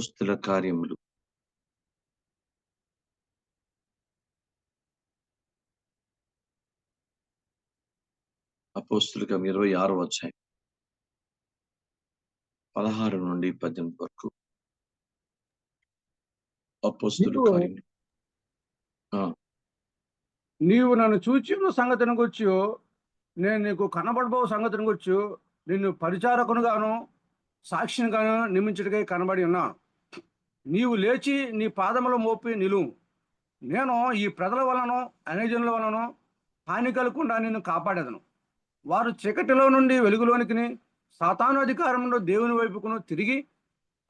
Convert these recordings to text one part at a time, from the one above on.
అపోస్తుల కార్యములు. అపోస్తులకం ఇరవై ఆరు వచ్చాయి పదహారు నుండి పద్దెనిమిది వరకు. అపోస్తుల నీవు- నన్ను చూచి సంగతిని గుర్చి. నేను నీకు కనబడబో సంగతిని గుర్చి. నిన్ను పరిచారకునుగాను సాక్షిని గాను నియమించడికై కనబడి ఉన్నాను. నీవు లేచి నీ పాదములు మోపి నిలువు నేను ఈ ప్రజల వలన అనేజనుల వలన హాని కలగకుండా నిన్ను కాపాడేదను. వారు చీకటిలో నుండి వెలుగులోనికి సాతాను అధికారం నుండి దేవుని వైపుకును తిరిగి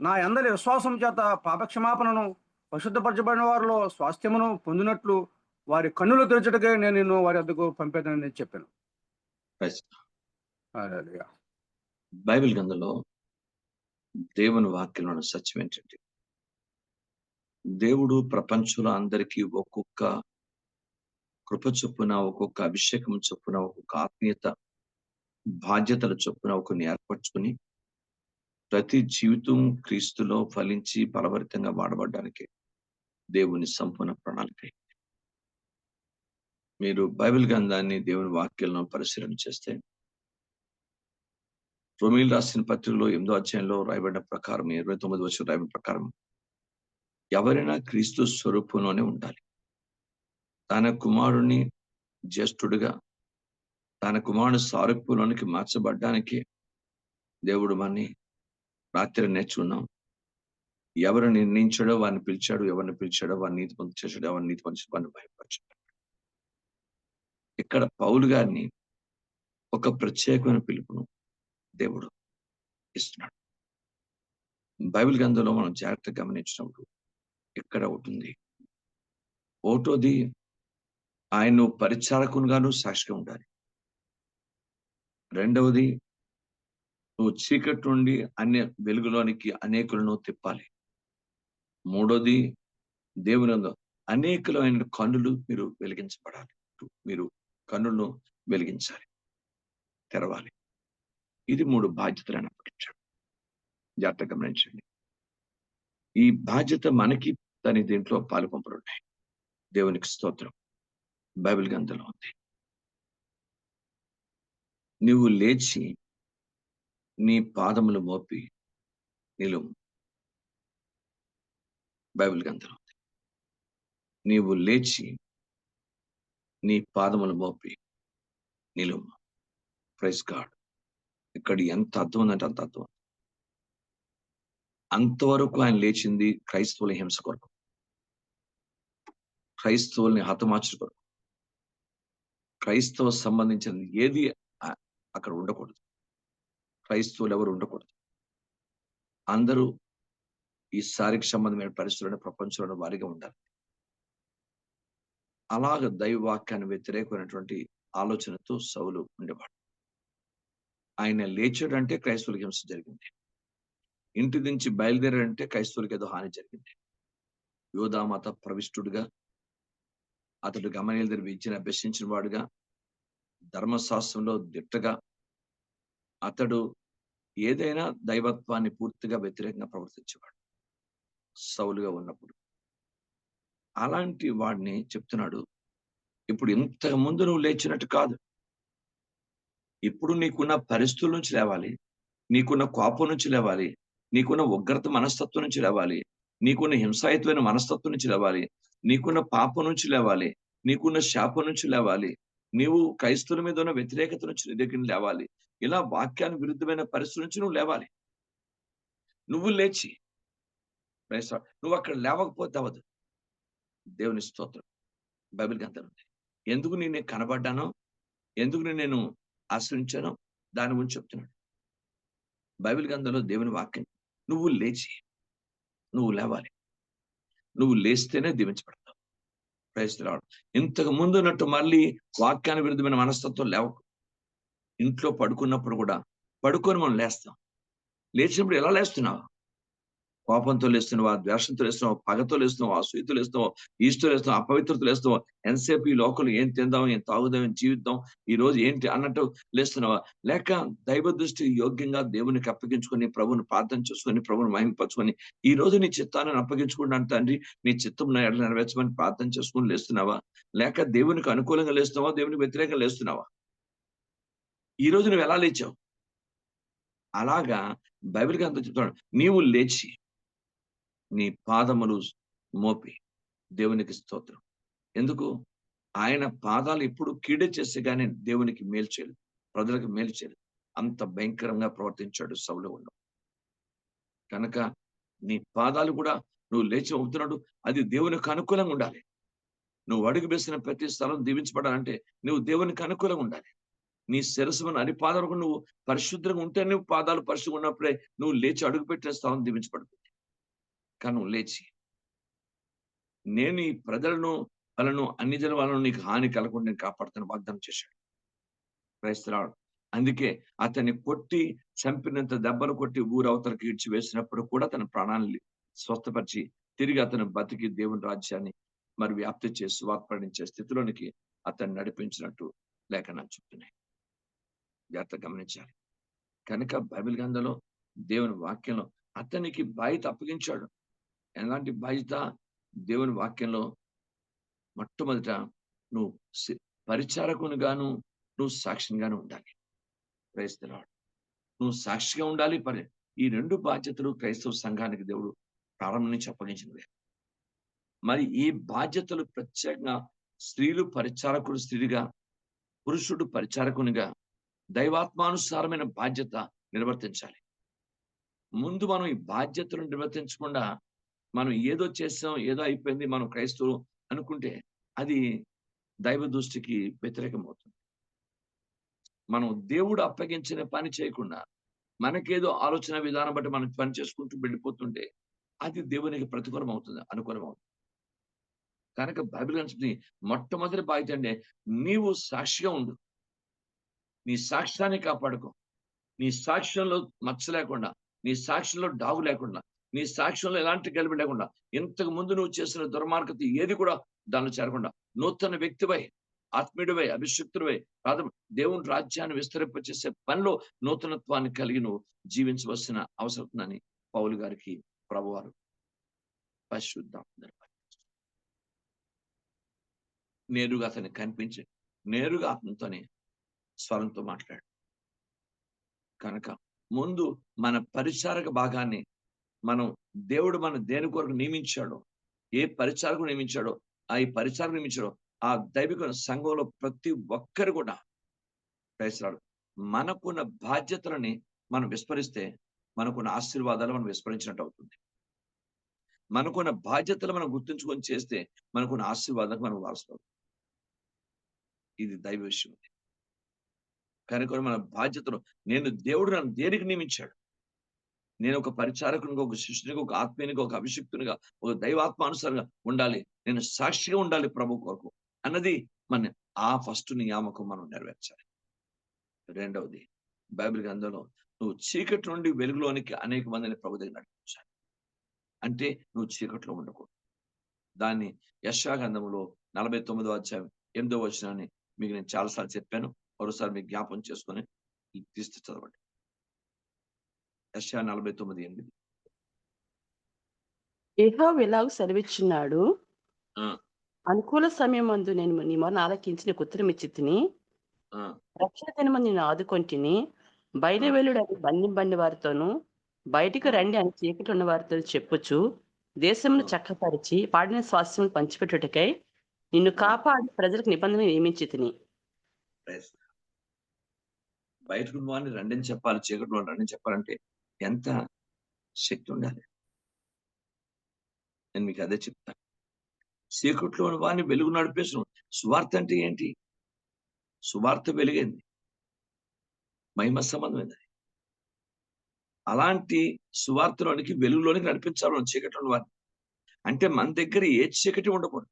నా అందరి విశ్వాసం చేత పాపక్షమాపణను పరిశుద్ధపరచబడిన వారిలో స్వాస్థ్యమును పొందినట్లు వారి కన్నులు తెరచుటకే నేను నిన్ను వారి వద్దకు పంపేదని నేను చెప్పాను. బైబిల్ గ్రంథంలో దేవుని వాక్యంలో సత్యం ఏంటంటే దేవుడు ప్రపంచంలో అందరికీ ఒక్కొక్క కృప చొప్పున ఒక్కొక్క అభిషేకం చొప్పున ఒక్కొక్క ఆత్మీయత బాధ్యతల చొప్పున ఒకరిని ఏర్పరచుకుని ప్రతి జీవితం క్రీస్తులో ఫలించి బలభరితంగా వాడబడడానికి దేవుని సంపూర్ణ ప్రణాళిక మీరు బైబిల్ గ్రంథాన్ని దేవుని వాక్యాలను పరిశీలన చేస్తే రోమిల్ రాసిన పత్రికలో ఎనిమిదో అధ్యాయంలో రాయబడిన ప్రకారం ఇరవై తొమ్మిది వచ్చిన రాయబడిన ప్రకారం ఎవరైనా క్రీస్తు స్వరూపంలోనే ఉండాలి. తన కుమారుని జ్యేష్ఠుడుగా తన కుమారుని సారూప్యంలోనికి మార్చబడ్డానికి దేవుడు మనని రాత్రి నేర్చుకున్నాం ఎవరు నిర్ణయించాడో వారిని పిలిచాడు ఎవరిని పిలిచాడో వారిని నీతి పొంది చేశాడో ఎవరిని నీతి పొంది వారిని భయపరచాడు. ఇక్కడ పౌలు గారిని ఒక ప్రత్యేకమైన పిలుపును దేవుడు ఇస్తున్నాడు. బైబిల్ గ్రంథంలో మనం జాగ్రత్తగా గమనించినప్పుడు ఇక్కడ ఒకటి ఉంది ఒకటోది ఆయన పరిచారకునిగాను సాక్షిగా ఉండాలి. రెండవది నువ్వు చీకటి నుండి అన్య వెలుగులోనికి అనేకులను తిప్పాలి. మూడోది దేవుని యందు కన్నులు మీరు వెలిగించబడాలి. మీరు కన్నులను వెలిగించాలి. తెరవాలి. ఇది మూడు బాధ్యతలను అప్పగించాడు. జాగ్రత్త గమనించండి. ఈ బాధ్యత మనకి దాని దీంట్లో పాలుపంపులు ఉన్నాయి దేవునికి స్తోత్రం. బైబిల్ గ్రంథంలో ఉంది. నీవు లేచి నీ పాదములు మోపి నిలువు బైబిల్ గ్రంథంలో ఉంది. నీవు లేచి నీ పాదములు మోపి నిలువు ప్రైజ్ గాడ్. ఇక్కడ ఎంత అర్థం ఉందంటే అంత అర్థం ఉంది. అంతవరకు ఆయన లేచింది క్రైస్తవుల హింస కొరకు. క్రైస్తవుల్ని హతమార్చు కొరకు. క్రైస్తవ సంబంధించిన ఏది అక్కడ ఉండకూడదు. క్రైస్తవులు ఎవరు ఉండకూడదు. అందరూ ఈ శారీరక సంబంధమైన పరిస్థితులను ప్రపంచంలో వారిగా ఉండాలి. అలాగ దైవవాక్యాన్ని వ్యతిరేకమైనటువంటి ఆలోచనతో సౌలు ఉండేవాడు. ఆయన లేచాడంటే క్రైస్తవుల హింస జరిగింది. ఇంటి నుంచి బయలుదేరాడంటే క్రైస్తవులకి ఏదో హాని జరిగింది. యోధామత ప్రవిష్టుడుగా అతడు గమనీయుల విద్యను అభ్యసించిన వాడుగా ధర్మశాస్త్రంలో దిట్టగా అతడు ఏదైనా దైవత్వాన్ని పూర్తిగా వ్యతిరేకంగా ప్రవర్తించేవాడు సౌలుగా ఉన్నప్పుడు. అలాంటి వాడిని చెప్తున్నాడు ఇప్పుడు ఇంతకు ముందు నువ్వు లేచినట్టు కాదు. ఇప్పుడు నీకున్న పరిస్థితుల నుంచి లేవాలి నీకున్న కోపం నుంచి లేవాలి నీకున్న ఉగ్రత మనస్తత్వం నుంచి లేవాలి. నీకున్న హింసాయుతమైన మనస్తత్వం నుంచి లేవాలి. నీకున్న పాపం నుంచి లేవాలి. నీకున్న శాపం నుంచి లేవాలి. నీవు క్రైస్తుల మీద ఉన్న వ్యతిరేకత నుంచి నీ దగ్గర లేవాలి. ఇలా వాక్యాన్ని విరుద్ధమైన పరిస్థితి నుంచి నువ్వు లేవాలి. నువ్వు లేచి. నువ్వు అక్కడ లేవకపోతే అవదు దేవుని స్తోత్రం. బైబిల్ గ్రంథం ఎందుకు నేను కనబడ్డానో? ఎందుకు నేను ఆశ్రయించానో? దాని గురించి చెప్తున్నాడు. బైబిల్ గ్రంథంలో దేవుని వాక్యం నువ్వు లేచి నువ్వు లేవాలి. నువ్వు లేస్తేనే దీవించబడతావు. ప్రయత్నాడు ఇంతకు ముందు ఉన్నట్టు మళ్ళీ వాక్యాన్ని విరుద్ధమైన మనస్తత్వం లేవకు. ఇంట్లో పడుకున్నప్పుడు కూడా పడుకొని మనం లేస్తాం. లేచినప్పుడు ఎలా లేస్తున్నావు? కోపంతో లేస్తున్నావా? ద్వేషంతో లేస్తున్నావా? పగతో లేస్తున్నావు? అసూయతో లేస్తున్నావా? ఈస్తో లేస్తున్నావా? అపవిత్రత లేస్తున్నావు? ఎంతసేపు ఈ లోకలు ఏం తిందాం ఏం తాగుదాం ఏం జీవిద్దాం ఈ రోజు ఏంటి అన్నట్టు లేస్తున్నావా? లేక దైవ దృష్టి యోగ్యంగా దేవునికి అప్పగించుకొని ప్రభుని ప్రార్థన చేసుకొని ప్రభుని మహింపరచుకొని ఈ రోజు నీ చిత్తాన్ని అప్పగించుకున్నాను తండ్రి నీ చిత్తం నా నెరవేర్చమని ప్రార్థన చేసుకుని లేస్తున్నావా? లేక దేవునికి అనుకూలంగా లేస్తున్నావా? దేవునికి వ్యతిరేకంగా లేస్తున్నావా? ఈ రోజు నువ్వు ఎలా లేచావు? అలాగా బైబిల్ గ్రంథం చెప్తాడు నీవు లేచి నీ పాదములు మోపి. దేవునికి స్తోత్రం. ఎందుకు? ఆయన పాదాలు ఎప్పుడు కీడే చేస్తే గానీ దేవునికి మేలు చేయలేదు. ప్రజలకు మేలు చేయలేదు. అంత భయంకరంగా ప్రవర్తించాడు సౌలు. ఉండవు కనుక నీ పాదాలు కూడా నువ్వు లేచి అవుతున్నాడు అది దేవునికి అనుకూలంగా ఉండాలి. నువ్వు అడుగు వేసిన ప్రతి స్థలం దీవించబడాలంటే నువ్వు దేవునికి అనుకూలంగా ఉండాలి. నీ శిరస్సు అరి పాదాలకు నువ్వు పరిశుద్ధంగా ఉంటే నువ్వు పాదాలు పరిశుభ్రంగా ఉన్నప్పుడే నువ్వు లేచి అడుగు పెట్టిన స్థలం దీవించబడుతుంది. కను లేచి. నేను ఈ ప్రజలను వాళ్ళను అన్ని జన వాళ్ళను నీకు హాని కలగకుండా నేను కాపాడుతాను వాగ్దానం చేశాడు. క్రైస్తరాడు అందుకే అతన్ని కొట్టి చంపినంత దెబ్బలు కొట్టి ఊరవతలకి ఇడ్చి వేసినప్పుడు కూడా తన ప్రాణాన్ని స్వస్థపరిచి తిరిగి అతను బతికి దేవుని రాజ్యాన్ని మరి వ్యాప్తి చేసి వాక్పడించే స్థితిలోనికి అతన్ని నడిపించినట్టు లేఖనాలు చెప్తున్నాయి. జాగ్రత్త గమనించాలి. కనుక బైబిల్ గ్రంథంలో దేవుని వాక్యంలో అతనికి బాధ్యత అప్పగించాడు. ఎలాంటి బాధ్యత దేవుని వాక్యంలో మొట్టమొదట నువ్వు పరిచారకునిగాను నువ్వు సాక్షిగాను ఉండాలి. క్రైస్తలాడు నువ్వు సాక్షిగా ఉండాలి పరి ఈ రెండు బాధ్యతలు క్రైస్తవ సంఘానికి దేవుడు ప్రారంభం నుంచి అప్పగించినవే. మరి ఈ బాధ్యతలు ప్రత్యేకంగా స్త్రీలు పరిచారకుడు స్త్రీగా పురుషుడు పరిచారకునిగా దైవాత్మానుసారమైన బాధ్యత నిర్వర్తించాలి. ముందు మనం ఈ బాధ్యతను నిర్వర్తించకుండా మనం ఏదో చేసాం ఏదో అయిపోయింది మనం క్రైస్తవులు అనుకుంటే అది దైవ దృష్టికి వ్యతిరేకం అవుతుంది మనం దేవుడు అప్పగించిన పని చేయకుండా మనకేదో ఆలోచన విధానం బట్టి మనం పని చేసుకుంటూ వెళ్ళిపోతుంటే అది దేవునికి ప్రతికూలం అవుతుంది అనుకూలం అవుతుంది కనుక బైబిల్ మొట్టమొదటి బాధ్యత అంటే నీవు సాక్షిగా ఉండు. నీ సాక్ష్యాన్ని కాపాడుకో. నీ సాక్ష్యంలో మచ్చ లేకుండా నీ సాక్ష్యంలో డాగు లేకుండా నీ సాక్ష్యంలో ఎలాంటి గెలుపు లేకుండా ఇంతకు ముందు నువ్వు చేసిన దుర్మార్గత ఏది కూడా దానిలో చేరకుండా నూతన వ్యక్తివై ఆత్మీయుడివై అభిషక్తుడివై రాధ దేవుని రాజ్యాన్ని విస్తరింపచేసే పనిలో నూతనత్వాన్ని కలిగి నువ్వు జీవించవలసిన అవసరం ఉందని పౌలు గారికి ప్రభువారు పరిశుద్ధ నేరుగా అతనికి కనిపించి నేరుగా అతనితోనే స్వరంతో మాట్లాడు. కనుక ముందు మన పరిచారక భాగాన్ని మనం దేవుడు మన దేని కొరకు నియమించాడో ఏ పరిచారకు నియమించాడో ఆ ఈ పరిచారకు నియమించాడో ఆ దైవిక సంఘంలో ప్రతి ఒక్కరు కూడా ప్రయత్నాలు మనకున్న బాధ్యతలని మనం విస్మరిస్తే మనకున్న ఆశీర్వాదాలు మనం విస్మరించినట్టు అవుతుంది. మనకున్న బాధ్యతలు మనం గుర్తుంచుకొని చేస్తే మనకున్న ఆశీర్వాదాలకు మనం వారసులు. ఇది దైవ విషయం. కనుక మన బాధ్యతలు నేను దేవుడు నన్ను దేనికి నియమించాడు? నేను ఒక పరిచారకునిగా ఒక శిష్యునిగా ఒక ఆత్మీయునిగా ఒక అభిషిక్తునిగా ఒక దైవాత్మానుసారంగా ఉండాలి. నేను సాక్షిగా ఉండాలి ప్రభు కొరకు అన్నది మన ఆ ఫస్ట్ నియామకం మనం నెరవేర్చాలి. రెండవది బైబిల్ గ్రంథంలో నువ్వు చీకటి నుండి వెలుగులోనికి అనేక మందిని ప్రభు దగ్గర నడిపించాలి. అంటే నువ్వు చీకట్లో ఉండకూడదు. దాన్ని యశా గ్రంథంలో నలభై తొమ్మిదో అధ్యాయం ఎనిమిదో వచనాన్ని మీకు నేను చాలాసార్లు చెప్పాను. మరోసారి మీకు జ్ఞాపం చేసుకొని తీస్తే చదవండి. యశా నలభై తొమ్మిది ఎనిమిది ఏహో ఇలాగ సెలవిచ్చున్నాడు. అనుకూల సమయం మందు నేను నీ మొన్న ఆలకించి నీకు ఉత్తరం ఇచ్చి తిని రక్షణ దినమందు నేను ఆదుకొంటిని బయలు వెలుడు అని బండి వారితోనూ బయటికి రండి అని చీకటి ఉన్న వారితో చెప్పుచు దేశమును చక్కపరిచి పాడిన స్వాస్థ్యములు పంచిపెట్టుటకై నిన్ను కాపాడి ప్రజలకు నిబంధన నియమించి తిని. బయటకు రండని చెప్పాలి చీకటి రండని చెప్పాలంటే ఎంత శక్తి ఉండాలి నేను మీకు అదే చెప్తాను. చీకట్లో వారిని వెలుగు నడిపేసిన సువార్త అంటే ఏంటి? సువార్త వెలిగింది. మహిమ సంబంధమైనది. అలాంటి సువార్తలోనికి వెలుగులోనికి నడిపించాలి మనం వారిని. అంటే మన దగ్గర ఏ చీకటి ఉండకూడదు.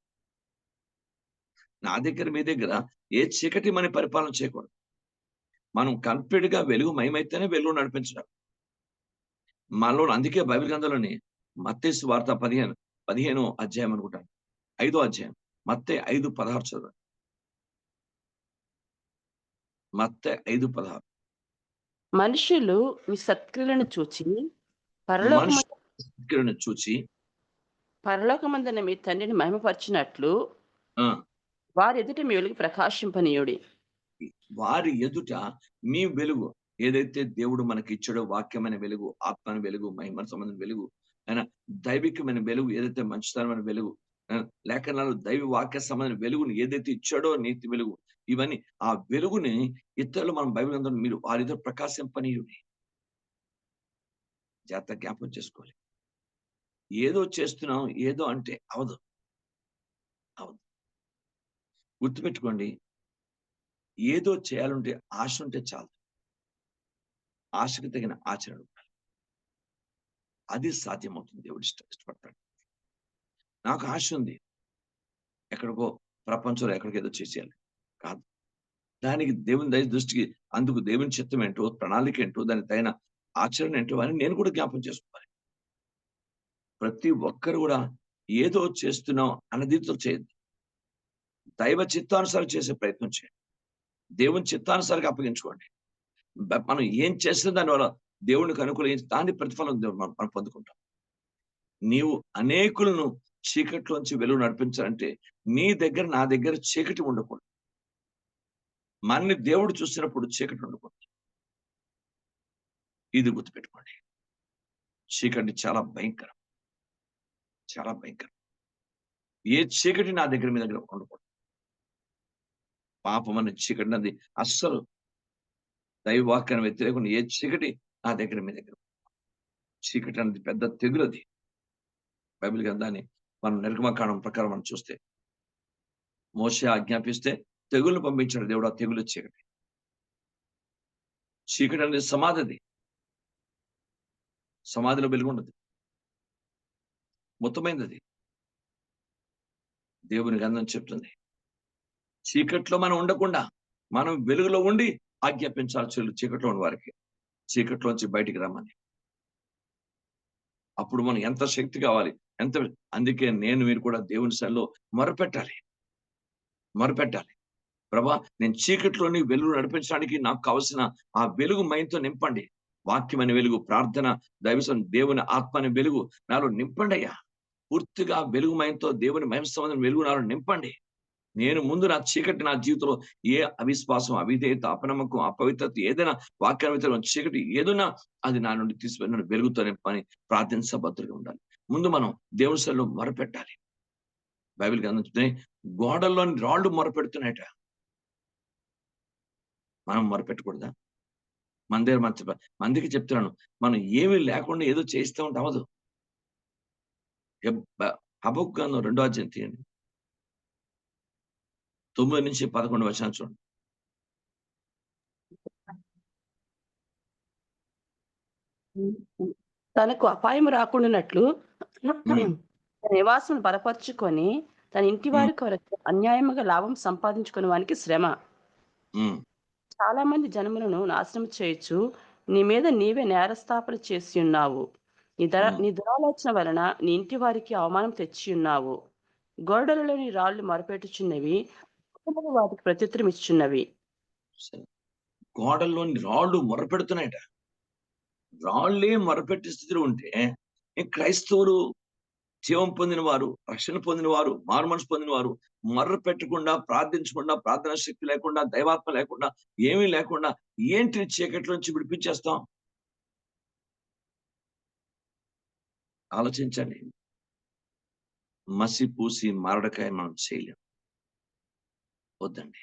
నా దగ్గర మీ దగ్గర ఏ చీకటి మన పరిపాలన చేయకూడదు. మనం కంప్లీట్గా వెలుగు మయమైతేనే వెలుగు నడిపించడం. మనలో అందుకే బైబిల్ గ్రంథంలోని మత్తేసు వార్త పదిహేను పదిహేను అధ్యాయం అనుకుంటాను. ఐదో అధ్యాయం. మత్తే ఐదు పదహారు చదవండి. మత్తే ఐదు పదహారు. మనుషులు మీ సత్క్రియలను చూచి పరలోకమందు మనుషులను చూచి పరలోకమందున మీ తండ్రిని మహిమపరిచినట్లు వారి ఎదుట మీ వెలుగు ప్రకాశింపనీయుడి. వారి ఎదుట మీ వెలుగు ఏదైతే దేవుడు మనకి ఇచ్చాడో వాక్యమైన వెలుగు ఆత్మని వెలుగు మహిమ సంబంధం వెలుగు ఆయన దైవికమైన వెలుగు ఏదైతే మంచితనమైన వెలుగు లేఖనాలు దైవ వాక్య సంబంధమైన వెలుగుని ఏదైతే ఇచ్చాడో నీతి వెలుగు ఇవన్నీ ఆ వెలుగుని ఇతరులు మనం బైబిల్ అందరూ మీరు వారితో ప్రకాశింపనీయుని. జాగ్రత్త జ్ఞాపకం చేసుకోవాలి. ఏదో చేస్తున్నాం ఏదో అంటే అవదు. అవదు. గుర్తుపెట్టుకోండి. ఏదో చేయాలంటే ఆశ ఉంటే చాలు. ఆశకు తగిన ఆచరణ ఉండాలి. అది సాధ్యమవుతుంది. దేవుడు ఇష్ట ఇష్టపడతాడు. నాకు ఆశ ఉంది. ఎక్కడికో ప్రపంచంలో ఎక్కడికేదో చేసేయాలి. కాదు. దానికి దేవుని దయ దృష్టికి అందుకు దేవుని చిత్తం ఏంటో ప్రణాళిక ఏంటో దాని తగిన ఆచరణ ఏంటో అని నేను కూడా జ్ఞాపం చేసుకోవాలి ప్రతి ఒక్కరు కూడా ఏదో చేస్తున్నాం అన్నదితో చేయద్దు. దైవ చిత్తానుసారం చేసే ప్రయత్నం చేయండి. దేవుని చిత్తానుసారిగా అప్పగించుకోండి. మనం ఏం చేసిన దానివల్ల దేవునికి అనుకూలించి దాని ప్రతిఫలం మనం మనం పొందుకుంటాం. నీవు అనేకులను చీకట్లోంచి వెలుగు నడిపించాలంటే నీ దగ్గర నా దగ్గర చీకటి ఉండకూడదు. మనని దేవుడు చూసినప్పుడు చీకటి ఉండకూడదు. ఇది గుర్తుపెట్టుకోండి. చీకటి చాలా భయంకరం. చాలా భయంకరం. ఏ చీకటి నా దగ్గర మీ దగ్గర ఉండకూడదు. పాపం అనే చీకటి నది అస్సలు దైవవాక్యాన్ని వ్యతిరేకుండా ఏ చీకటి నా దగ్గర మీ దగ్గర చీకటి అనేది పెద్ద తెగులు అది. బైబిల్ గ్రంథాన్ని మనం నిర్గమకాండం ప్రకారం మనం చూస్తే. మోసే ఆజ్ఞాపిస్తే తెగులు పంపించాడు దేవుడు ఆ తెగులు చీకటి. చీకటి అనేది సమాధిది సమాధిలో వెలుగుండదు మొత్తమైనది అది. దేవుని గంధం చెప్తుంది. చీకట్లో మనం ఉండకుండా మనం వెలుగులో ఉండి ఆజ్ఞాపించాలి చెల్లు చీకట్లో ఉన్న వారికి చీకట్లోంచి బయటికి రమ్మని. అప్పుడు మనం ఎంత శక్తి కావాలి ఎంత అందుకే నేను మీరు కూడా దేవుని సెల్లో మొరపెట్టాలి. మొరపెట్టాలి. ప్రభా నేను చీకట్లోని వెలుగు నడిపించడానికి నాకు కావలసిన ఆ వెలుగు మైంతో నింపండి. వాక్యమైన వెలుగు ప్రార్థన దైవసం దేవుని ఆత్మని వెలుగు నాలో నింపండి అయ్యా. పూర్తిగా వెలుగు మయంతో దేవుని మహిమ సంబంధం వెలుగు నాలో నింపండి. నేను ముందు నా చీకటి నా జీవితంలో ఏ అవిశ్వాసం అవిధేయత అపనమ్మకం అపవిత్రత ఏదైనా వాక్యాన్ని చీకటి ఏదైనా అది నా నుండి తీసుకుని నన్ను పని నింపని ప్రార్థించబద్దుగా ఉండాలి. ముందు మనం దేవుని మొరపెట్టాలి. బైబిల్ గ్రంథం గోడల్లోని రాళ్ళు మొరపెడుతున్నాయట. మనం మొరపెట్టకూడదా? మన దగ్గర మన చెప్ప- మందికి చెప్తున్నాను మనం ఏమీ లేకుండా ఏదో చేస్తూ ఉంటే అవదు హబక్ గ్రంథం రెండో అధ్యాయం తీయండి. తొమ్మిది నుంచి పదకొండు వచ్చాను చూడండి. తనకు అపాయం రాకుండానట్లు నివాసం బలపరుచుకొని తన ఇంటి వారి కొరకు అన్యాయముగా లాభం సంపాదించుకునే వానికి శ్రమ. చాలా మంది జనములను నాశనం చేయొచ్చు నీ మీద నీవే నేరస్థాపన చేసి ఉన్నావు. నీ ధర. నీ దురాలోచన వలన నీ ఇంటి వారికి అవమానం తెచ్చి ఉన్నావు. గోడలలోని రాళ్ళు మొరపెట్టుచున్నవి కుటుంబము వాటికి ప్రత్యుత్తరం ఇచ్చున్నవి గోడల్లోని రాళ్ళు మొరపెడుతున్నాయట. రాళ్ళే మొరపెట్టే స్థితిలో ఉంటే క్రైస్తవులు జీవం పొందిన వారు రక్షణ పొందిన వారు మారు పొందిన వారు మర్ర పెట్టకుండా ప్రార్థించకుండా ప్రార్థన శక్తి లేకుండా దైవాత్మ లేకుండా ఏమీ లేకుండా ఏంటి చీకట్లోంచి విడిపించేస్తాం? ఆలోచించండి. మసి పూసి మారడకాయ మనం చేయలేం. వద్దండి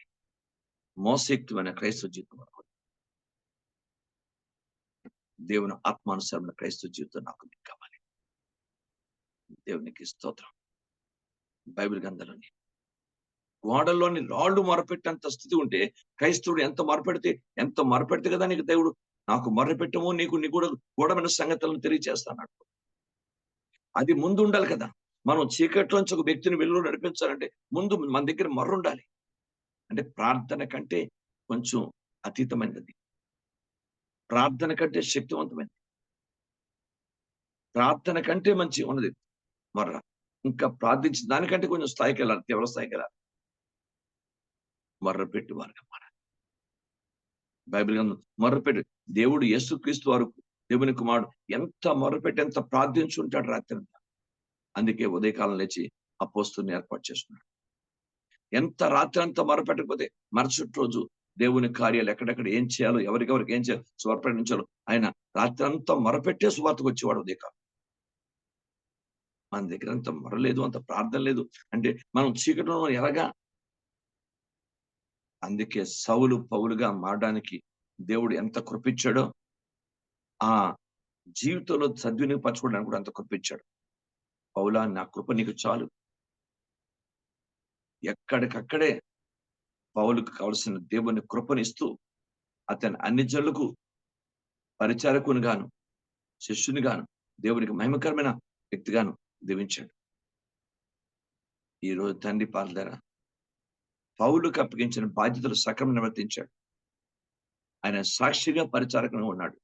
మోసయుక్తమైన క్రైస్తవ జీవితం మనకు దేవుని ఆత్మానుసరమైన క్రైస్తవ జీవితం నాకు మీకు కావాలి దేవునికి స్తోత్రం బైబిల్ గంధలోని గోడల్లోని రాళ్ళు మొరపెట్టేంత స్థితి ఉంటే క్రైస్తవుడు ఎంత మొరపెడితే ఎంత మొరపెడితే కదా నీకు దేవుడు? నాకు మొరపెట్టము నీకు నీ కూడా గూఢమైన సంగతులను తెలియజేస్తాడు అది ముందు ఉండాలి కదా. మనం చీకట్లోంచి ఒక వ్యక్తిని వెలుగు నడిపించాలంటే ముందు మన దగ్గర మర్రుండాలి అంటే ప్రార్థన కంటే కొంచెం అతీతమైనది. ప్రార్థన కంటే శక్తివంతమైనది. ప్రార్థన కంటే మంచి ఉన్నది. మర్ర ఇంకా ప్రార్థించి దానికంటే కొంచెం స్థాయికి వెళ్ళాలి తీవ్ర స్థాయికి వెళ్ళాలి. మొర్రపెట్టు మార్గం మారాలి బైబిల్ గ్రంథం మొర్రపెట్టు. దేవుడు యేసుక్రీస్తు వరకు దేవుని కుమారుడు ఎంత మర్రపెట్టి ఎంత ప్రార్థించుంటాడు రాత్రి అందుకే ఉదయకాలం లేచి అపోస్తుని ఏర్పాటు చేస్తున్నాడు ఎంత రాత్రి అంతా మొరపెట్టకపోతే మరుసటి రోజు దేవుని కార్యాలు ఎక్కడెక్కడ ఏం చేయాలో ఎవరికెవరికి ఏం చేయాలో ప్రకటించాలో ఆయన రాత్రి అంతా మొరపెట్టే సువార్తకు వచ్చేవాడు ఉదయకాలం మన దగ్గర అంత మొరలేదు అంత ప్రార్థన లేదు. అంటే మనం చీకటిలో ఎలాగా? అందుకే సౌలు పౌలుగా మారడానికి దేవుడు ఎంత కృపించాడో ఆ జీవితంలో సద్వినియోగపరచుకోవడానికి కూడా అంత కృపించాడు. పౌలా నా కృప నీకు చాలు. ఎక్కడికక్కడే పౌలుకు కావలసిన దేవుని కృపనిస్తూ అతని అన్ని జనులకు పరిచారకుని గాను శిష్యుని గాను దేవునికి మహిమకరమైన వ్యక్తిగాను దీవించాడు. ఈ రోజు తండ్రి పాలధార పౌలుకు అప్పగించిన బాధ్యతలు సక్రమం నిర్వర్తించాడు. ఆయన సాక్షిగా పరిచారకంగా ఉన్నాడు.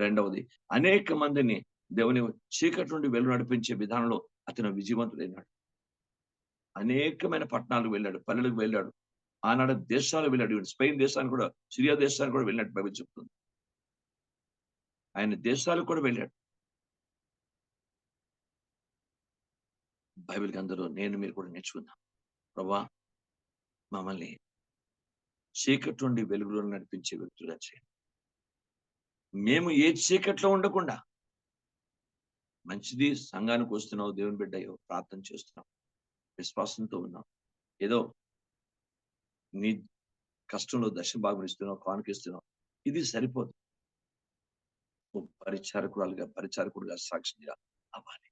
రెండవది అనేక మందిని దేవుని చీకటి నుండి వెలు నడిపించే విధానంలో అతను విజయవంతుడైనాడు. అనేకమైన పట్టణాలకు వెళ్ళాడు పల్లెలకు వెళ్ళాడు. ఆనాడు దేశాలు వెళ్ళాడు. స్పెయిన్ దేశానికి కూడా సిరియా దేశానికి కూడా వెళ్ళినట్టు బైబిల్ చెప్తుంది. ఆయన దేశాలకు కూడా వెళ్ళాడు. బైబిల్ అందరూ నేను మీరు కూడా నేర్చుకుందాం. ప్రభా మమ్మల్ని చీకటి నుండి వెలుగులో నడిపించే వ్యక్తులుగా చేయండి. మేము ఏ చీకట్లో ఉండకుండా మంచిది సంఘానికి వస్తున్నావు దేవుని బిడ్డయో ప్రార్థన చేస్తున్నాం. విశ్వాసంతో ఉన్నాం. ఏదో నీ కష్టంలో దశ భాగం ఇస్తున్నావు కానుకిస్తున్నావు ఇది సరిపోదు. నువ్వు పరిచారకురాలుగా పరిచారకుడుగా సాక్షిగా అవ్వాలి.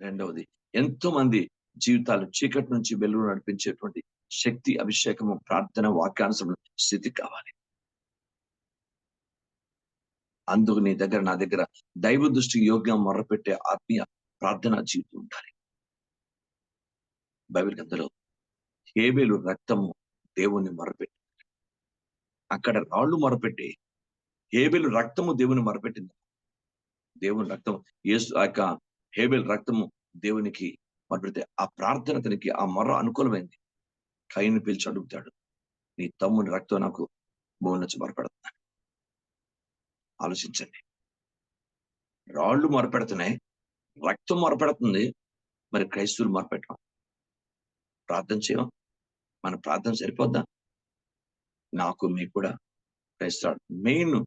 రెండవది ఎంతో మంది జీవితాలు చీకటి నుంచి వెలుగు నడిపించేటువంటి శక్తి అభిషేకము ప్రార్థన వాక్యానుసరణ స్థితి కావాలి. అందుకు నీ దగ్గర నా దగ్గర దైవ దృష్టికి యోగ్యం మొర్రపెట్టే ఆత్మీయ ప్రార్థనా జీవితం ఉండాలి. బైబిల్ గ్రంథంలో హేబేలు రక్తము దేవుని మొరపెట్టి అక్కడ రాళ్ళు మొరపెట్టి హేబేలు రక్తము దేవుని మొరపెట్టింది. దేవుని రక్తం యేసు ఆ యొక్క హేబేల్ రక్తము దేవునికి మొరపెడితే ఆ ప్రార్థన అతనికి ఆ మొర్ర అనుకూలమైంది. కైని పిలిచి అడుగుతాడు నీ తమ్ముని రక్తం నాకు భూమి నుంచి మొరపెడుతున్నాను. ఆలోచించండి. రాళ్ళు మొరపెడుతున్నాయి రక్తం మొరపెడుతుంది. మరి క్రైస్తవులు మొరపెట్టడం ప్రార్థన చేయం. మన ప్రార్థన సరిపోద్దా? నాకు మీకు కూడా క్రైస్తవుడు మెయిన్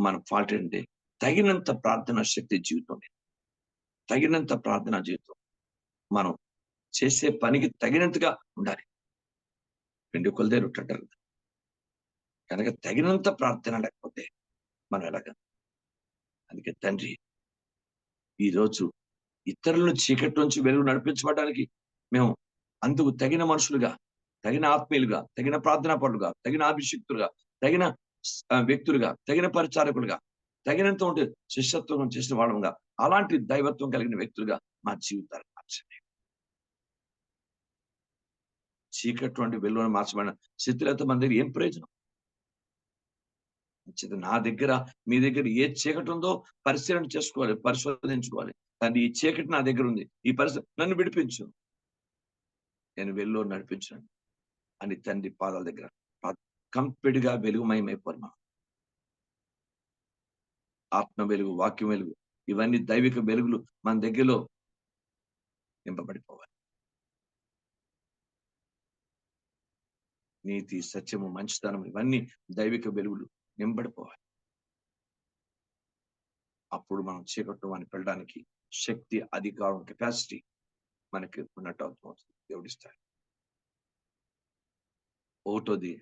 మన ఫాల్ట్ ఏంటి? తగినంత ప్రార్థన శక్తి జీవితం తగినంత ప్రార్థన జీవితం మనం చేసే పనికి తగినంతగా ఉండాలి. రెండు కొలదే రొట్టంటారు కనుక తగినంత ప్రార్థన లేకపోతే మనం ఎలాగ? అందుకే తండ్రి ఈరోజు ఇతరులను చీకటి నుంచి వెలుగు నడిపించబడడానికి మేము అందుకు తగిన మనుషులుగా తగిన ఆత్మీయులుగా తగిన ప్రార్థనా పరులుగా తగిన అభిషిక్తులుగా తగిన వ్యక్తులుగా తగిన పరిచారకులుగా తగినంత ఉంటే శిష్యత్వం చేసిన వాళ్ళంగా అలాంటి దైవత్వం కలిగిన వ్యక్తులుగా మా జీవితాలు మార్చండి. చీకటి వంటి వెలుగును మార్చబడిన స్థితిలో మన దగ్గర ఏం ప్రయోజనం? నా దగ్గర మీ దగ్గర ఏ చీకటి ఉందో పరిశీలన చేసుకోవాలి పరిశోధించుకోవాలి. తండ్రి ఈ చీకటి నా దగ్గర ఉంది ఈ పరిస్థితి నన్ను విడిపించు. నేను వెళ్ళు నడిపించాను. అని తండ్రి పాదాల దగ్గర కంప్లీట్గా వెలుగుమయమైపోరు మనం. ఆత్మ వెలుగు వాక్యం వెలుగు ఇవన్నీ దైవిక వెలుగులు మన దగ్గరలో నింపబడిపోవాలి. నీతి సత్యము మంచితనం ఇవన్నీ దైవిక వెలుగులు నింపడిపోవాలి అప్పుడు మనం చీకట్టు అని వెళ్ళడానికి శక్తి అధికారం కెపాసిటీ మనకి ఉన్నట్టు అర్థమవుతుంది దేవుడిస్తాడు ఒకటోది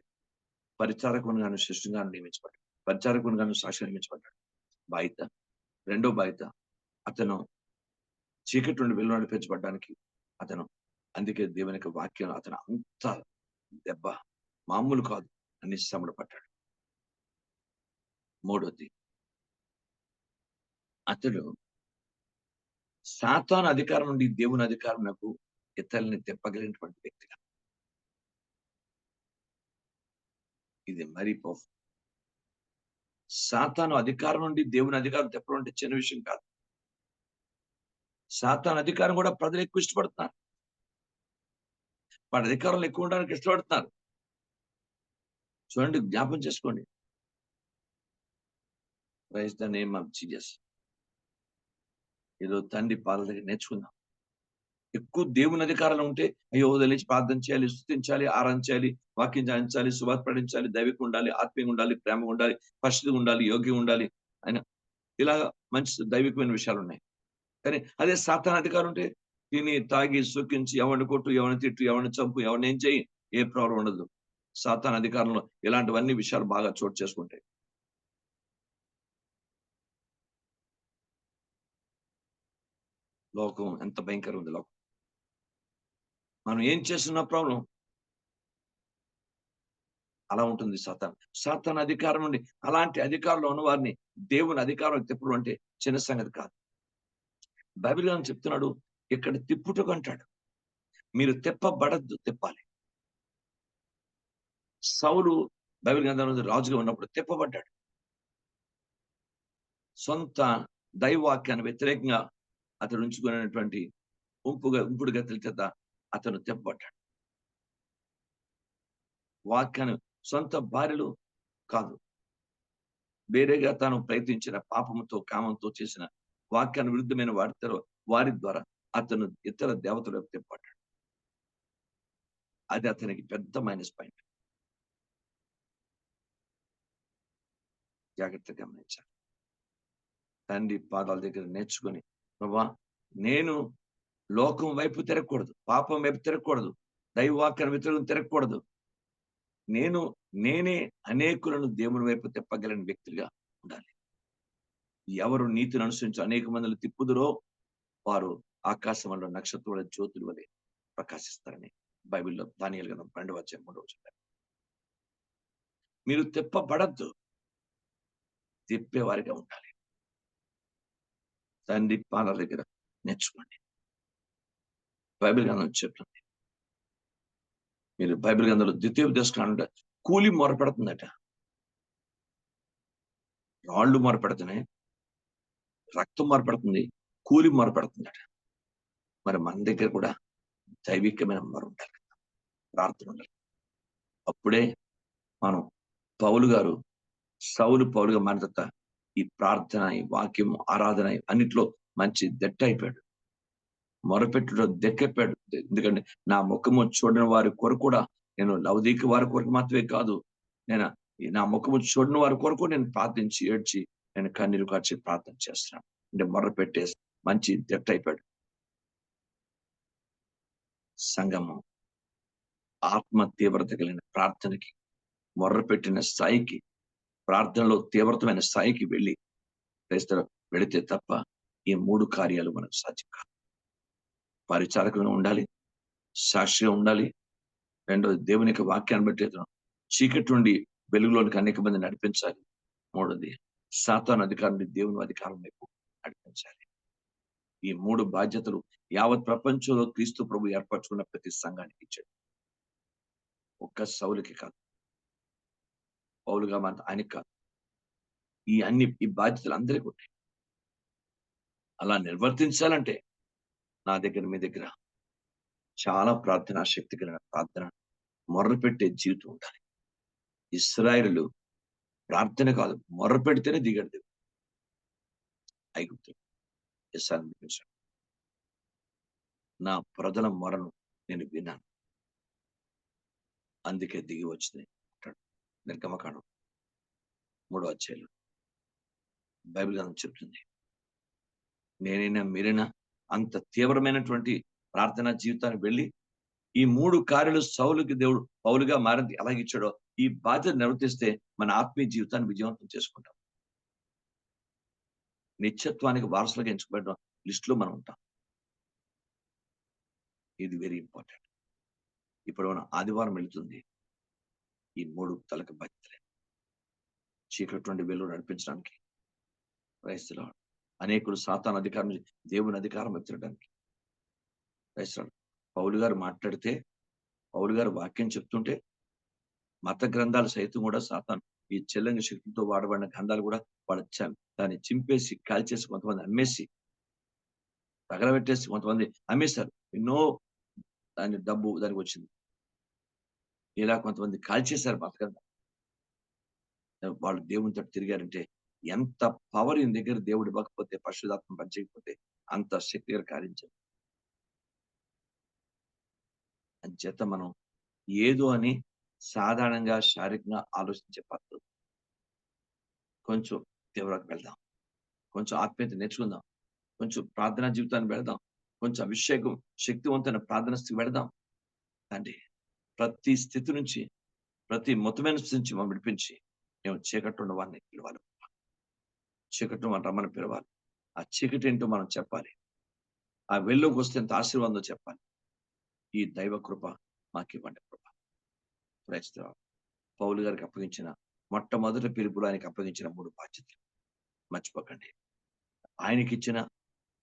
పరిచారకుని గాను శిష్యుగాను నియమించబడ్డాడు. పరిచారకుని గాను సాక్షి నియమించబడ్డాడు. బాధ్యత. రెండో బాధ్యత అతను చీకటి నుండి వెళ్ళు నడిపించబడ్డానికి అతను అందుకే దేవుని యొక్క వాక్యం అతను అంత దెబ్బ మామూలు కాదు అని శ్రమలు పడ్డాడు. మూడోది అతడు సాతాను అధికారం నుండి దేవుని అధికారం నాకు ఇతరుల్ని తెప్పగలిగినటువంటి వ్యక్తిగా ఇది మరీ పో సాతాను అధికారం నుండి దేవుని అధికారం తెప్పడం అంటే చిన్న విషయం కాదు. సాతాను అధికారం కూడా ప్రజలు ఎక్కువ ఇష్టపడుతున్నారు. వాడి అధికారంలో ఎక్కువ ఉండడానికి ఇష్టపడుతున్నారు. చూడండి జ్ఞాపం చేసుకోండి. Praise the name of Jesus ఏదో తండ్రి పాదల దగ్గర నేర్చుకుందాం. ఎక్కువ దేవుని అధికారాలు ఉంటే అయ్యో లేచి ప్రార్థన చేయాలి స్థుతించాలి ఆరాధించాలి వాక్యం జాయించాలి శుభాత్పడించాలి దైవిక ఉండాలి ఆత్మీయంగా ఉండాలి ప్రేమగా ఉండాలి పరిశుద్ధంగా ఉండాలి యోగ్యంగా ఉండాలి అని ఇలా మంచి దైవికమైన విషయాలు ఉన్నాయి. కానీ అదే సాతాన అధికారం ఉంటే తిని తాగి సుఖించి ఎవరిని కొట్టు ఎవరిని తిట్టు ఎవరిని చంపు ఎవరిని ఏం చేయి ఏ ప్రాబ్లం ఉండదు. సాతాన అధికారంలో ఇలాంటివన్నీ విషయాలు బాగా చోటు చేసుకుంటాయి. లోకం ఎంత భయంకరం ఉంది లోకం మనం ఏం చేస్తున్న ప్రాబ్లం అలా ఉంటుంది సాతాన్ సాతాన్ అధికారం నుండి అలాంటి అధికారంలో ఉన్న వారిని దేవుని అధికారం తిప్పడం అంటే చిన్న సంగతి కాదు బైబిల్ గారు చెప్తున్నాడు ఇక్కడ తిప్పుటకు అంటాడు మీరు తిప్పబడద్దు తిప్పాలి సౌలు బైబిల్ గ్రంథంలో రాజుగా ఉన్నప్పుడు తిప్పబడ్డాడు సొంత దైవాక్యాన్ని వ్యతిరేకంగా అతడు ఉంచుకున్నటువంటి ఉంపుగా ఉంపుడు గతుల చేత అతను తెప్పబడ్డాడు వాక్యాన్ని సొంత భార్యలు కాదు. వేరేగా తాను ప్రయత్నించిన పాపముతో కామంతో చేసిన వాక్యాన్ని విరుద్ధమైన వారితో వారి ద్వారా అతను ఇతర దేవతలకు తెప్పబడ్డాడు అది అతనికి పెద్ద మైనస్ పాయింట్. జాగ్రత్తగా గమనించాలి. తండ్రి పాదాల దగ్గర నేర్చుకొని ప్రభా నేను లోకం వైపు తిరగకూడదు పాపం వైపు తిరగకూడదు దైవవాక్యాన్ని వ్యతిరేకం తిరగకూడదు. నేను నేనే అనేకులను దేవుని వైపు తిప్పగలని వ్యక్తిగా ఉండాలి. ఎవరు నీతిని అనుసరించి అనేక మందిని తిప్పుదురో వారు ఆకాశంలో నక్షత్రాల జ్యోతులు వలె ప్రకాశిస్తారని బైబిల్లో దానియలు కదా పన్నెండు వచ్చే మూడు చెప్పారు మీరు తిప్పబడద్దు తిప్పేవారిగా ఉండాలి. తండ్రి పాదాల దగ్గర నేర్చుకోండి. బైబిల్ గ్రంథం చెప్తుంది. మీరు బైబిల్ గ్రంథంలో ద్వితీయోపదేశకాండ కూలి మొరపెడుతుందట. రాళ్ళు మొరపెడుతున్నాయి. రక్తం మొరపెడుతుంది. కూలి మొరపెడుతుందట. మరి మన దగ్గర కూడా దైవికమైన మొర ఉండాలి కదా. ప్రార్థన ఉండాలి. అప్పుడే మనం పౌలు గారు సౌలు పౌలుగా మారిన తర్వాత ఈ ప్రార్థన ఈ వాక్యం ఆరాధన అన్నిట్లో మంచి దెట్ట అయిపోయాడు మొరపెట్టులో దెక్కెప్పాడు ఎందుకంటే నా ముఖము చూడని వారి కొరకు కూడా నేను లవదీక వారి కొరకు మాత్రమే కాదు నేను నా ముఖము చూడని వారి కొరకు నేను ప్రార్థించి ఏడ్చి నేను కన్నీరు కాచి ప్రార్థన చేస్తున్నాను. అంటే మొర్ర పెట్టే మంచి దెట్ట అయిపోయాడు సంగమం ఆత్మ తీవ్రత కలిగిన ప్రార్థనకి మొర్ర పెట్టిన స్థాయికి ప్రార్థనలో తీవ్రతమైన స్థాయికి వెళ్ళి క్రైస్తవ వెళితే తప్ప ఈ మూడు కార్యాలు మనకు సాధ్యం కాదు. పరిచారకంగా ఉండాలి సాక్షిగా ఉండాలి. రెండోది దేవుని యొక్క వాక్యాన్ని బట్టి చీకటి నుండి వెలుగులోనికి అనేక మంది నడిపించాలి. మూడోది సాతాను అధికారం దేవుని అధికారం వైపు నడిపించాలి. ఈ మూడు బాధ్యతలు యావత్ ప్రపంచంలో క్రీస్తు ప్రభు ఏర్పరచుకున్న ప్రతి సంఘానికి ఇచ్చాడు. ఒక్క సౌలికి కాదు. పౌలుగా మన ఆయనకు కాదు. ఈ అన్ని ఈ బాధ్యతలు అందరికీ ఉంటాయి. అలా నిర్వర్తించాలంటే నా దగ్గర మీ దగ్గర చాలా ప్రార్థన శక్తి కలిగిన ప్రార్థన మొర్రపెట్టే జీవితం ఉండాలి. ఇస్రాయలు ప్రార్థన కాదు మొర్ర పెడితేనే దిగడు దేవుడు ఐగుప్తు నా ప్రజల మొరను నేను విన్నాను. అందుకే దిగి వచ్చింది. నిర్గమకాండం మూడో అధ్యాయులు బైబిల్ గ్రంథం చెప్తుంది. నేనైనా మీరైనా అంత తీవ్రమైనటువంటి ప్రార్థనా జీవితానికి వెళ్ళి ఈ మూడు కార్యాలు సౌలుకి దేవుడు పౌలుగా మారింది ఎలాగిచ్చాడో ఈ బాధ్యత నిర్వర్తిస్తే మన ఆత్మీయ జీవితాన్ని విజయవంతం చేసుకుంటాం. నిత్యత్వానికి వారసులుగా ఎంచుకోబడిన లిస్టులో మనం ఉంటాం. ఇది వెరీ ఇంపార్టెంట్ ఇప్పుడు మనం ఆదివారం వెళుతుంది. ఈ మూడు తలక బాధ్యతలే చీకటి నుండి వెలుగు నడిపించడానికి క్రైస్తలో అనేకులు సాతాన్ అధికారం దేవుని అధికారం ఎత్తడానికి క్రైస్తవులు పౌలు గారు మాట్లాడితే పౌలు గారు వాక్యం చెప్తుంటే మత గ్రంథాలు సైతం కూడా సాతాన్ ఈ చెల్లంగి శక్తితో వాడబడిన గ్రంథాలు కూడా వాళ్ళు దాన్ని చింపేసి కాల్చేసి కొంతమంది అమ్మేసి తగలబెట్టేసి కొంతమంది అమ్మేశారు. ఎన్నో దాని డబ్బు దానికి వచ్చింది. ఇలా కొంతమంది కాల్చేశారు బతకంగా వాళ్ళు దేవునితో తిరిగారంటే ఎంత పవర్ ఈయన దగ్గర దేవుడు ఇవ్వకపోతే పరిశుధాత్మ పనిచేయకపోతే అంత శక్తిగా కార్యించారు అంచేత మనం ఏదో అని సాధారణంగా శారీరకంగా ఆలోచించే పద్ధతి కొంచెం తీవ్రంగా వెళ్దాం. కొంచెం ఆత్మీయత నేర్చుకుందాం. కొంచెం ప్రార్థనా జీవితాన్ని వెళదాం. కొంచెం అభిషేకం శక్తివంతమైన ప్రార్థన స్థితి వెళదాం. అంటే ప్రతి స్థితి నుంచి ప్రతి మొత్తమైన స్థితి నుంచి మనం విడిపించి మేము చీకటి ఉన్న వారిని పిలవాలి. చీకటి మనం రమ్మని పిలవాలి. ఆ చీకటి ఏంటో మనం చెప్పాలి. ఆ వెల్లోకి వస్తే ఎంత ఆశీర్వాదం చెప్పాలి. ఈ దైవ కృప మాకు ఇవ్వండి కృప క్రైస్తవ పౌలు గారికి అప్పగించిన మొట్టమొదటి పిలుపులు ఆయనకి అప్పగించిన మూడు బాధ్యతలు. మర్చిపోకండి. ఆయనకి ఇచ్చిన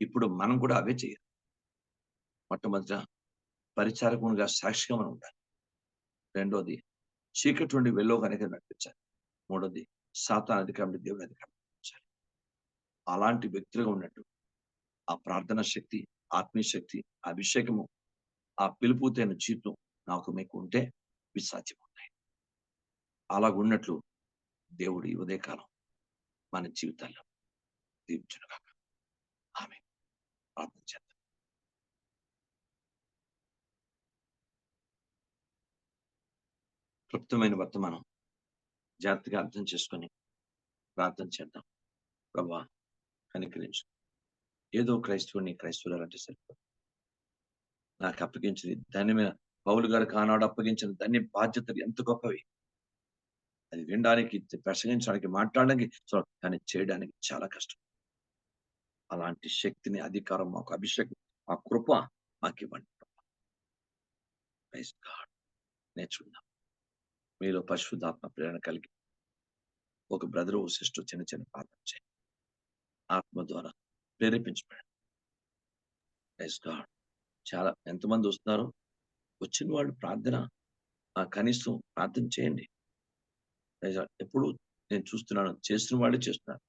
ఇప్పుడు మనం కూడా అవే చేయాలి. మొట్టమొదట పరిచారకునిగా సాక్షిగా మనం ఉండాలి. రెండోది చీకటి నుండి వెల్లోకి నడిపించాలి. మూడోది సాతాన్ అధికారం దేవుని అధికారం నడిపించాలి. అలాంటి వ్యక్తులుగా ఉన్నట్టు ఆ ప్రార్థన శక్తి ఆత్మీయ శక్తి అభిషేకము ఆ పిలుపుతైన జీవితం నాకు మీకు ఉంటే ఇవి సాధ్యమవుతాయి. అలాగున్నట్లు దేవుడు ఈ ఉదయకాలం మన జీవితాల్లో దీవించును కాక ఆమె ప్రార్థన చేద్దాం. క్లుప్తమైన వర్తమానం జాగ్రత్తగా అర్థం చేసుకొని ప్రార్థన చేద్దాం. ప్రభా కనికరించు. ఏదో క్రైస్తవుని క్రైస్తవులు అంటే సరిపోదు. నాకు దాని ధన్యమైన పౌలు గారు కానాడు అప్పగించిన ధన్య బాధ్యతలు ఎంత గొప్పవి. అది వినడానికి ప్రసంగించడానికి మాట్లాడడానికి కానీ చేయడానికి చాలా కష్టం. అలాంటి శక్తిని అధికారం మాకు అభిషేకం మా కృప మాకు ఇవ్వండి Praise నేర్చుకుందాం. మీలో పరిశుద్ధాత్మ ప్రేరణ కలిగి ఒక బ్రదర్ ఓ సిస్టర్ చిన్న చిన్న ప్రార్థన చేయండి. ఆత్మ ద్వారా ప్రేరేపించబడండి. చాలా ఎంతమంది వస్తున్నారు? వచ్చిన వాళ్ళు ప్రార్థన ఆ కనీసం ప్రార్థన చేయండి. ఎప్పుడు నేను చూస్తున్నాను చేసిన వాళ్ళే చేస్తున్నారు.